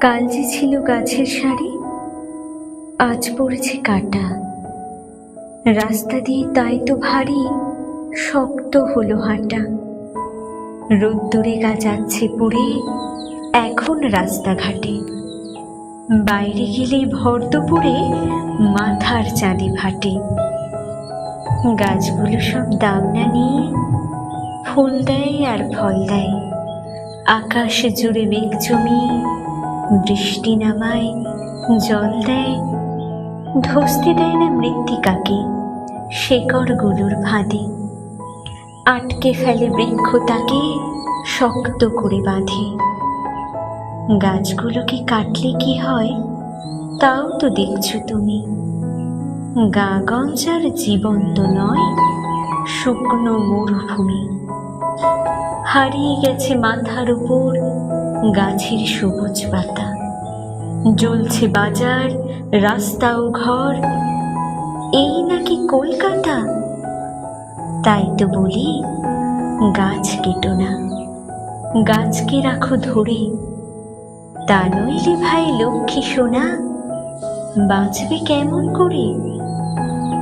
কাল যে ছিল গাছের সারি, আজ পড়েছে কাটা। রাস্তা দিয়ে তাই তো ভারী, শক্ত হলো হাঁটা। রোদ্দুরে গা যাচ্ছে পুড়ে, এখন রাস্তাঘাটে। বাইরে গেলেই ভর দুপুরে, মাথার চাঁদে ফাটে গাছগুলো সব দাম না নিয়ে, ফুল দেয় আর ফল দেয়। আকাশ জুড়ে মেঘ জমি বৃষ্টি নামায়, জল দেয়, ধস্তে দেয় না মৃত্তিকাকে, শেকড়গুলোর ফাঁদে। আটকে ফেলে বৃক্ষ তাকে শক্ত করে বাঁধে। গাছগুলোকে কাটলে কি হয়, তাও তো দেখছ তুমি। গাগঞ্জ আর জীবন্ত নয়, শুকনো মরুভূমি। হারিয়ে গেছে মাথার উপর গাছের সবুজ পাতা। জ্বলছে বাজার রাস্তা ও ঘর। এই নাকি কলকাতা? তাই তো বলি, গাছ কেটো না। গাছকে রাখো ধরে। তা নইলে ভাই লক্ষ্মী সোনা, বাঁচবে কেমন করে?